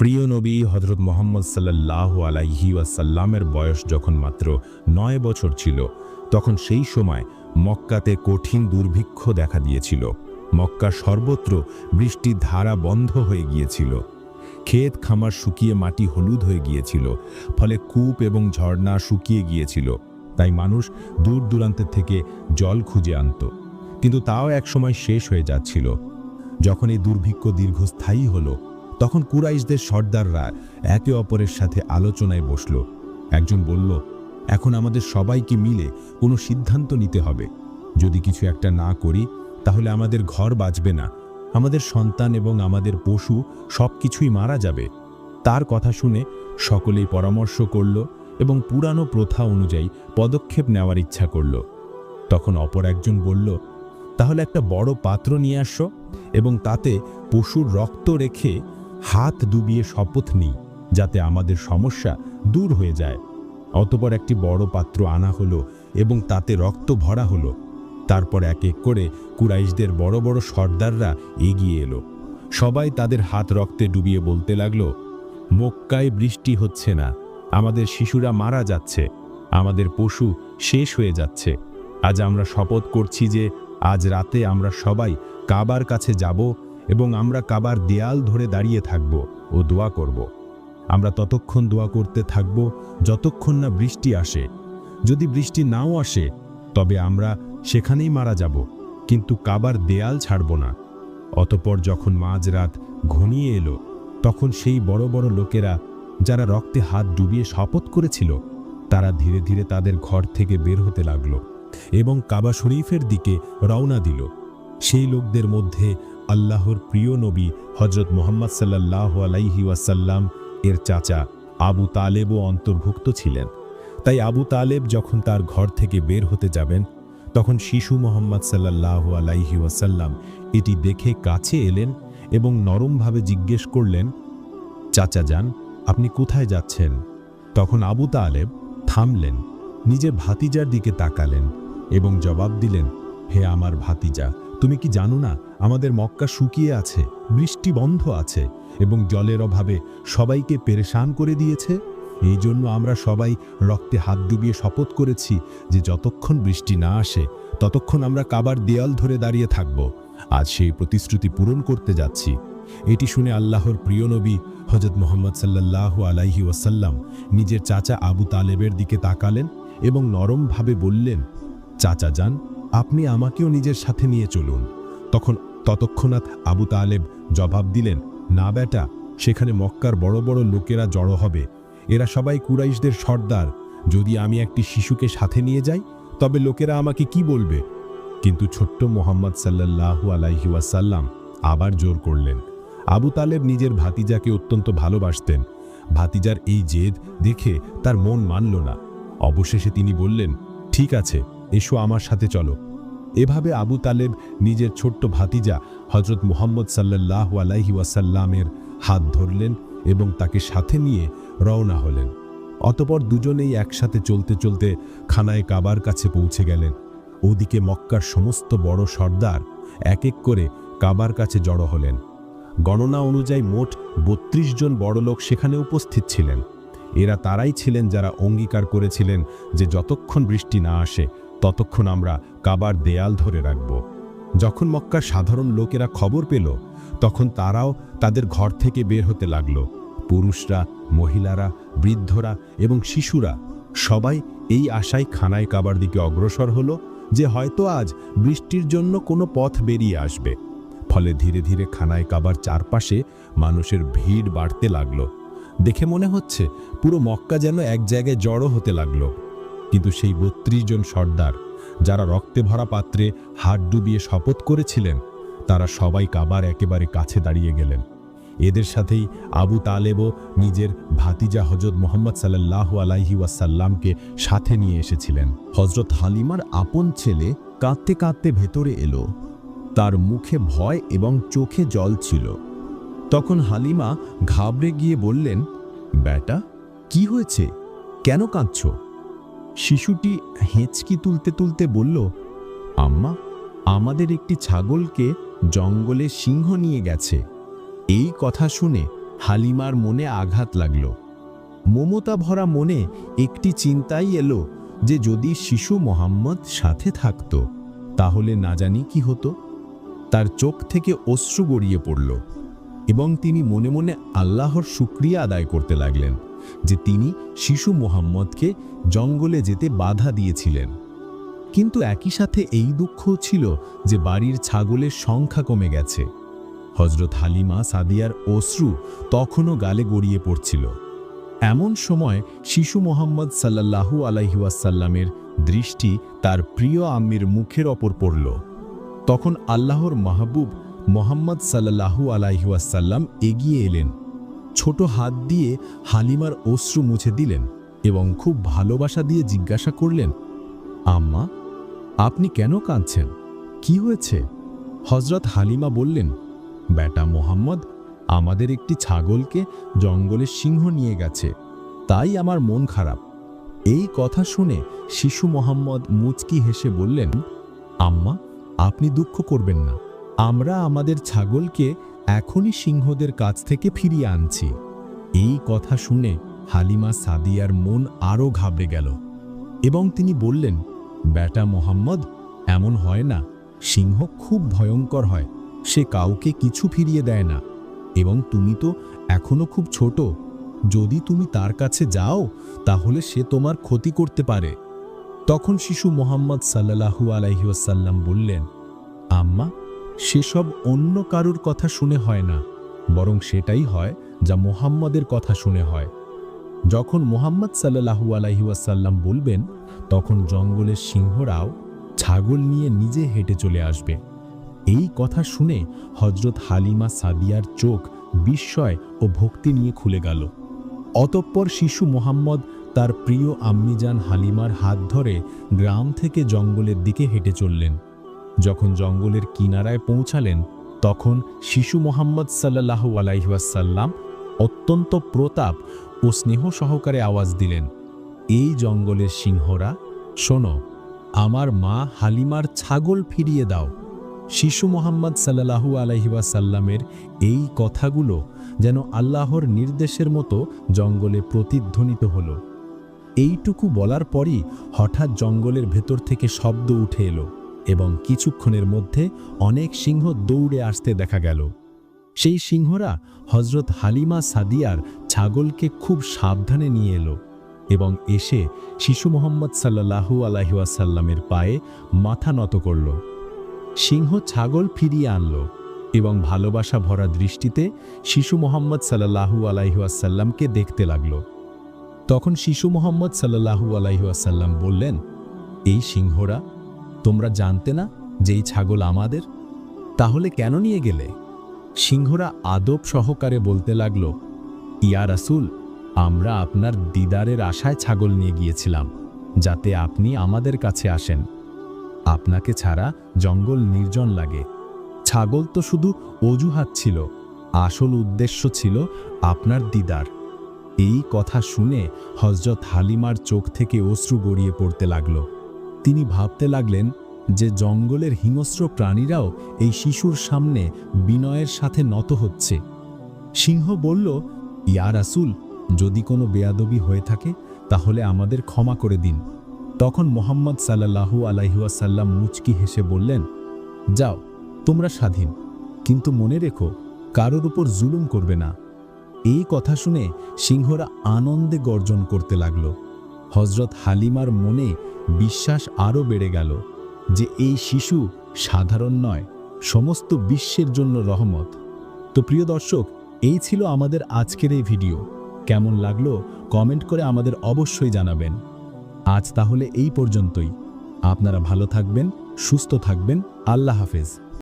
প্রিয় নবী হজরত মোহাম্মদ সাল্লাহ আলাইহি ওয়াসাল্লামের বয়স যখন মাত্র নয় বছর ছিল, তখন সেই সময় মক্কাতে কঠিন দুর্ভিক্ষ দেখা দিয়েছিল। মক্কা সর্বত্র বৃষ্টির ধারা বন্ধ হয়ে গিয়েছিল। ক্ষেত খামার শুকিয়ে মাটি হলুদ হয়ে গিয়েছিল, ফলে কূপ এবং ঝর্ণা শুকিয়ে গিয়েছিল। তাই মানুষ দূর দূরান্তের থেকে জল খুঁজে আনত। কিন্তু তাও একসময় শেষ হয়ে যাচ্ছিল। যখন এই দুর্ভিক্ষ দীর্ঘস্থায়ী হলো তখন কুরাইশদের সর্দাররা একে অপরের সাথে আলোচনায় বসল। একজন বলল, এখন আমাদের সবাইকে মিলে কোনো সিদ্ধান্ত নিতে হবে। যদি কিছু একটা না করি, তাহলে আমাদের ঘর বাঁচবে না। আমাদের সন্তান এবং আমাদের পশু সব কিছুই মারা যাবে। তার কথা শুনে সকলেই পরামর্শ করল এবং পুরানো প্রথা অনুযায়ী পদক্ষেপ নেওয়ার ইচ্ছা করল। তখন অপর একজন বলল, তাহলে একটা বড় পাত্র নিয়ে আসো এবং তাতে পশুর রক্ত রেখে হাত ডুবিয়ে শপথ নিই, যাতে আমাদের সমস্যা দূর হয়ে যায়। অতপর একটি বড় পাত্র আনা হলো এবং তাতে রক্ত ভরা হলো। তারপর এক এক করে কুরাইশদের বড় বড় সর্দাররা এগিয়ে এলো। সবাই তাদের হাত রক্তে ডুবিয়ে বলতে লাগল, মক্কায় বৃষ্টি হচ্ছে না, আমাদের শিশুরা মারা যাচ্ছে, আমাদের পশু শেষ হয়ে যাচ্ছে। আজ আমরা শপথ করছি যে আজ রাতে আমরা সবাই কাবার কাছে যাব এবং আমরা কাবার দেয়াল ধরে দাঁড়িয়ে থাকব ও দোয়া করব। আমরা ততক্ষণ দোয়া করতে থাকব যতক্ষণ না বৃষ্টি আসে। যদি বৃষ্টি নাও আসে, তবে আমরা সেখানেই মারা যাব, কিন্তু কাবার দেয়াল ছাড়ব না। অতপর যখন মাঝরাত ঘনিয়ে এলো, তখন সেই বড় বড় লোকেরা যারা রক্তে হাত ডুবিয়ে শপথ করেছিল, তারা ধীরে ধীরে তাদের ঘর থেকে বের হতে লাগল এবং কাবা শরীফের দিকে রওনা দিল। সেই লোকদের মধ্যে আল্লাহর প্রিয় নবী হজরত মোহাম্মদ সাল্লাহ আলাইহি ওয়াসাল্লাম এর চাচা আবু তালেবও অন্তর্ভুক্ত ছিলেন। তাই আবু তালেব যখন তার ঘর থেকে বের হতে যাবেন, তখন শিশু মোহাম্মদ সাল্লাহ আলাইহি ওয়াসাল্লাম এটি দেখে কাছে এলেন এবং নরমভাবে জিজ্ঞেস করলেন, চাচা যান, আপনি কোথায় যাচ্ছেন? তখন আবু তালেব থামলেন নিজের ভাতিজার দিকে তাকালেন এবং জবাব দিলেন, হে আমার ভাতিজা, তুমি কি জানো না আমাদের মক্কা শুকিয়ে আছে, বৃষ্টি বন্ধ আছে এবং জলের অভাবে সবাইকে পেরেশান করে দিয়েছে। এই জন্য আমরা সবাই রক্তে হাত ডুবিয়ে শপথ করেছি যে যতক্ষণ বৃষ্টি না আসে, ততক্ষণ আমরা কাবার দেয়াল ধরে দাঁড়িয়ে থাকব। আজ সেই প্রতিশ্রুতি পূরণ করতে যাচ্ছি। এটি শুনে আল্লাহর প্রিয় নবী হজরত মোহাম্মদ সাল্লাহ আলাইহি ওয়াসাল্লাম নিজের চাচা আবু তালেবের দিকে তাকালেন এবং নরমভাবে বললেন, চাচা যান, আপনি আমাকেও নিজের সাথে নিয়ে চলুন। তখন ততক্ষণাৎ আবু তালেব জবাব দিলেন, না বেটা, সেখানে মক্কার বড় বড় লোকেরা জড়ো হবে। এরা সবাই কুরাইশদের সর্দার। যদি আমি একটি শিশুকে সাথে নিয়ে যাই, তবে লোকেরা আমাকে কি বলবে? কিন্তু ছোট্ট মোহাম্মদ সাল্লাল্লাহু আলাইহি ওয়াসাল্লাম আবার জোর করলেন। আবু তালেব নিজের ভাতিজাকে অত্যন্ত ভালোবাসতেন। ভাতিজার এই জেদ দেখে তার মন মানল না। অবশেষে তিনি বললেন, ঠিক আছে, এসো আমার সাথে চলো। এভাবে আবু তালেব নিজের ছোট্ট ভাতিজা হজরত মুহাম্মদ সাল্লাহ আলাইহি ওয়াসাল্লামের হাত ধরলেন এবং তাকে সাথে নিয়ে রওনা হলেন। অতপর দুজনেই একসাথে চলতে চলতে খানায় কাবার কাছে পৌঁছে গেলেন। ওদিকে মক্কার সমস্ত বড় সর্দার এক এক করে কাবার কাছে জড়ো হলেন। গণনা অনুযায়ী মোট বত্রিশ জন বড়লোক সেখানে উপস্থিত ছিলেন। এরা তারাই ছিলেন যারা অঙ্গীকার করেছিলেন যে যতক্ষণ বৃষ্টি না আসে ততক্ষণ আমরা কাবার দেয়াল ধরে রাখব। যখন মক্কার সাধারণ লোকেরা খবর পেল, তখন তারাও তাদের ঘর থেকে বের হতে লাগল। পুরুষরা, মহিলারা, বৃদ্ধরা এবং শিশুরা সবাই এই আশায় খানায় কাবার দিকে অগ্রসর হলো যে হয়তো আজ বৃষ্টির জন্য কোনো পথ বেরিয়ে আসবে। ফলে ধীরে ধীরে খানায় কাবার চারপাশে মানুষের ভিড় বাড়তে লাগল। দেখে মনে হচ্ছে পুরো মক্কা যেন এক জায়গায় জড়ো হতে লাগল। কিন্তু সেই বত্রিশ জন সর্দার যারা রক্তে ভরা পাত্রে হাত ডুবিয়ে শপথ করেছিলেন, তারা সবাই কাবার একেবারে কাছে দাঁড়িয়ে গেলেন। এদের সাথেই আবু তালেবও নিজের ভাতিজা হজরত মোহাম্মদ সাল্লাহ আলাইহি ওয়াসাল্লামকে সাথে নিয়ে এসেছিলেন। হজরত হালিমার আপন ছেলে কাঁদতে কাঁদতে ভেতরে এলো। তার মুখে ভয় এবং চোখে জল ছিল। তখন হালিমা ঘাবড়ে গিয়ে বললেন বেটা কি হয়েছে? কেন কাঁদছ? শিশুটি হেঁচকি তুলতে তুলতে বলল, আম্মা, আমাদের একটি ছাগলকে জঙ্গলে সিংহ নিয়ে গেছে। এই কথা শুনে হালিমার মনে আঘাত লাগল। মমতা ভরা মনে একটি চিন্তাই এলো যে যদি শিশু মোহাম্মদ সাথে থাকত, তাহলে না জানি কি হতো। তার চোখ থেকে অশ্রু গড়িয়ে পড়ল এবং তিনি মনে মনে আল্লাহর শুক্রিয়া আদায় করতে লাগলেন। যে তিনি শিশু মোহাম্মদকে জঙ্গলে যেতে বাধা দিয়েছিলেন। কিন্তু একই সাথে এই দুঃখ ছিল যে বাড়ির ছাগলের সংখ্যা কমে গেছে। হজরত হালিমা সাদিয়ার অশ্রু তখনও গালে গড়িয়ে পড়ছিল। এমন সময় শিশু মোহাম্মদ সাল্লাল্লাহু আলাইহাসাল্লামের দৃষ্টি তার প্রিয় আম্মির মুখের ওপর পড়ল। তখন আল্লাহর মাহবুব মোহাম্মদ সাল্লাহু আলাইহাসাল্লাম এগিয়ে এলেন। ছোট হাত দিয়ে হালিমার অশ্রু মুছে দিলেন এবং খুব ভালোবাসা দিয়ে জিজ্ঞাসা করলেন, আম্মা, আপনি কেন কাঁদছেন? কি হয়েছে? হজরত হালিমা বললেন, বেটা মোহাম্মদ, আমাদের একটি ছাগলকে জঙ্গলের সিংহ নিয়ে গেছে, তাই আমার মন খারাপ। এই কথা শুনে শিশু মোহাম্মদ মুচকি হেসে বললেন, আম্মা, আপনি দুঃখ করবেন না। আমরা আমাদের ছাগলকে এখনই সিংহদের কাছ থেকে ফিরিয়ে আনছি। এই কথা শুনে হালিমা সাদিয়ার মন আরও ঘাবড়ে গেল এবং তিনি বললেন, বেটা মোহাম্মদ, এমন হয় না। সিংহ খুব ভয়ঙ্কর হয়। সে কাউকে কিছু ফিরিয়ে দেয় না। এবং তুমি তো এখনও খুব ছোট। যদি তুমি তার কাছে যাও, তাহলে সে তোমার ক্ষতি করতে পারে। তখন শিশু মোহাম্মদ সাল্লাহু আলাইহাসাল্লাম বললেন, আম্মা সেসব অন্য কারুর কথা শুনে হয় না, বরং সেটাই হয় যা মোহাম্মদের কথা শুনে হয়। যখন মোহাম্মদ সাল্লাহু আলাইহাসাল্লাম বলবেন, তখন জঙ্গলের সিংহরাও ছাগল নিয়ে নিজে হেঁটে চলে আসবে। এই কথা শুনে হজরত হালিমা সাদিয়ার চোখ বিস্ময় ও ভক্তি নিয়ে খুলে গেল। অতঃপর শিশু মোহাম্মদ তার প্রিয় আম্মিজান হালিমার হাত ধরে গ্রাম থেকে জঙ্গলের দিকে হেঁটে চললেন। যখন জঙ্গলের কিনারায় পৌঁছালেন, তখন শিশু মোহাম্মদ সাল্লাহ আলাইহাসাল্লাম অত্যন্ত প্রতাপ ও স্নেহ সহকারে আওয়াজ দিলেন, এই জঙ্গলের সিংহরা, শোনো, আমার মা হালিমার ছাগল ফিরিয়ে দাও। শিশু মোহাম্মদ সাল্লাহু আলহিবাসাল্লামের এই কথাগুলো যেন আল্লাহর নির্দেশের মতো জঙ্গলে প্রতিধ্বনিত হল। এইটুকু বলার পরই হঠাৎ জঙ্গলের ভেতর থেকে শব্দ উঠে এলো। এবং কিছুক্ষণের মধ্যে অনেক সিংহ দৌড়ে আসতে দেখা গেল। সেই সিংহরা হজরত হালিমা সাদিয়ার ছাগলকে খুব সাবধানে নিয়ে এলো এবং এসে শিশু মোহাম্মদ সাল্লাহু আলাহিসাল্লামের পায়ে মাথা নত করল। সিংহ ছাগল ফিরিয়ে আনল এবং ভালোবাসা ভরা দৃষ্টিতে শিশু মোহাম্মদ সাল্লাহু আলাইহাসাল্লামকে দেখতে লাগল। তখন শিশু মোহাম্মদ সাল্লাহু আলাইহাসাল্লাম বললেন, এই সিংহরা তোমরা জানতে না যে এই ছাগল আমাদের? তাহলে কেন নিয়ে গেলে? সিংহরা আদব সহকারে বলতে লাগল, ইয়া রাসুল, আমরা আপনার দিদারের আশায় ছাগল নিয়ে গিয়েছিলাম, যাতে আপনি আমাদের কাছে আসেন। আপনাকে ছাড়া জঙ্গল নির্জন লাগে। ছাগল তো শুধু অজুহাত ছিল, আসল উদ্দেশ্য ছিল আপনার দিদার। এই কথা শুনে হজরত হালিমার চোখ থেকে অশ্রু গড়িয়ে পড়তে লাগল। তিনি ভাবতে লাগলেন যে জঙ্গলের হিংস্র প্রাণীরাও এই শিশুর সামনে বিনয়ের সাথে নত হচ্ছে। সিংহ বলল, ইয়া রাসুল, যদি কোনো বেয়াদবি হয়ে থাকে, তাহলে আমাদের ক্ষমা করে দিন। তখন মোহাম্মদ সাল্লাহু আলাইহাসাল্লাম মুচকি হেসে বললেন, যাও, তোমরা স্বাধীন, কিন্তু মনে রেখো, কারোর উপর জুলুম করবে না। এই কথা শুনে সিংহরা আনন্দে গর্জন করতে লাগল। হজরত হালিমার মনে বিশ্বাস আরও বেড়ে গেল যে এই শিশু সাধারণ নয়, সমস্ত বিশ্বের জন্য রহমত। তো প্রিয় দর্শক, এই ছিল আমাদের আজকের এই ভিডিও। কেমন লাগল কমেন্ট করে আমাদের অবশ্যই জানাবেন। আজ তাহলে এই পর্যন্তই। আপনারা ভালো থাকবেন, সুস্থ থাকবেন। আল্লাহ হাফেজ।